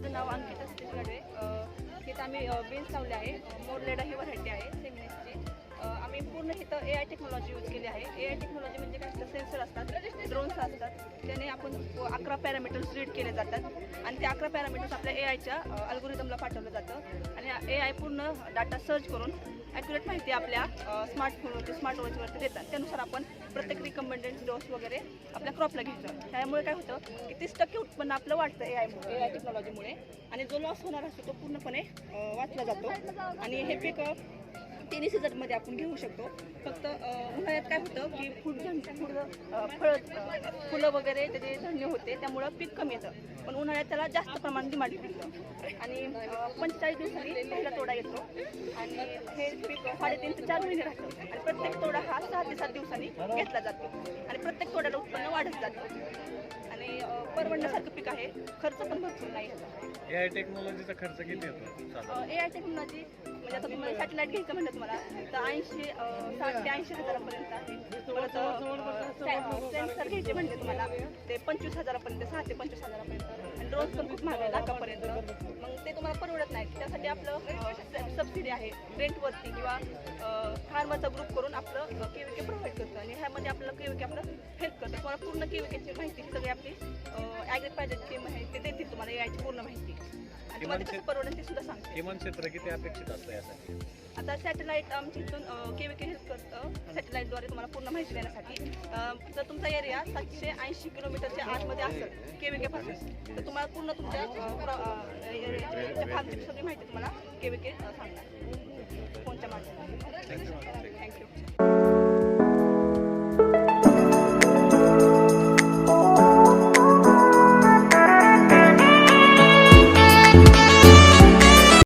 माझं नाव अंकिता सतीश गाडवे तिथं आम्ही बीन्स लावले आहे. मोरलेडा ही व्हरायटी आहे सेमिनेसची आम्ही पूर्ण इथं ए आय टेक्नॉलॉजी यूज केली आहे. ए आय टेक्नॉलॉजी म्हणजे काय? असतं सेन्सर असतात ड्रोन्स असतात. त्याने आपण अकरा पॅरामीटर्स रीड केले जातात. ते अकरा पॅरामीटर्स आपल्या ए आयच्या अल्गोरिदमला पाठवलं जातं. आणि ए आय पूर्ण डाटा सर्च करून ॲक्युरेट माहिती आपल्या स्मार्टफोनवरती स्मार्ट वॉचवरती देतात. त्यानुसार आपण प्रत्येक रिकमेंडेड डोस वगैरे आपल्या क्रॉपला घ्यायचं. त्यामुळे काय होतं की तीस टक्के उत्पन्न आपलं वाढतं ए आय ए आय टेक्नॉलॉजीमुळे आणि जो लॉस होणार असतो तो पूर्णपणे वाचला जातो. आणि हे पीक अं, हजारमध्ये सीझनमध्ये आपण घेऊ शकतो. फक्त उन्हाळ्यात काय होतं की फुल फुलं फळ फुलं वगैरे त्याचे धान्य होते त्यामुळं पीक कमी येतं. पण उन्हाळ्यात त्याला जास्त प्रमाणात डिमांड मिळतं. आणि पंचेचाळीस दिवसांनी पहिला तोडा येतो. आणि हे पीक साडेतीन ते चार महिने राहतं. आणि प्रत्येक तोडा हा सहा ते सात दिवसांनी घेतला जातो. आणि प्रत्येक तोड्याला उत्पन्न वाढत जातं. परवडण्यासारखं पीक आहे. खर्च पण भरपूर नाही. ह्याचा ए आय टेक्नॉलॉजीचा खर्च किती येतो? साधारण ए आय टेक्नॉलॉजी म्हणजे आता तुम्हाला सॅटेलाईट घ्यायचं म्हणलं तुम्हाला तर ऐंशी साठ ते ऐंशी हजारापर्यंत आहे. परत सेन्सर घ्यायचे म्हणले तुम्हाला ते पंचवीस हजारापर्यंत सहा ते पंचवीस हजारापर्यंत. आणि ड्रोन पण खूप महाग आहे लाखापर्यंत मग ते तुम्हाला परवडत नाही. त्यासाठी आपलं सबसिडी आहे. रेंटवरती किंवा फार्माचा ग्रुप करून आपलं केविके प्रोव्हाइड करतं. आणि ह्यामध्ये आपलं केविके आपलं हेल्प करतं. तुम्हाला पूर्ण केविकेची माहिती सगळी आपली ॲग्री पाहिजे टीम आहे ते देतील तुम्हाला याची पूर्ण माहिती. तुम्हाला ते कसं परवडेल ते सुद्धा सांगते किमान क्षेत्र किती अपेक्षित असतं यासाठी आता सॅटेलाईट आमच्या इथून के के हेल्प करतं सॅटेलाईटद्वारे तुम्हाला पूर्ण माहिती देण्यासाठी अं, जर तुमचा एरिया सातशे ऐंशी किलोमीटरच्या आतमध्ये असेल के पासून तर तुम्हाला पूर्ण तुमच्या अं, प्र- अं, एरियाच्या भागची सगळी माहिती तुम्हाला के सांगणार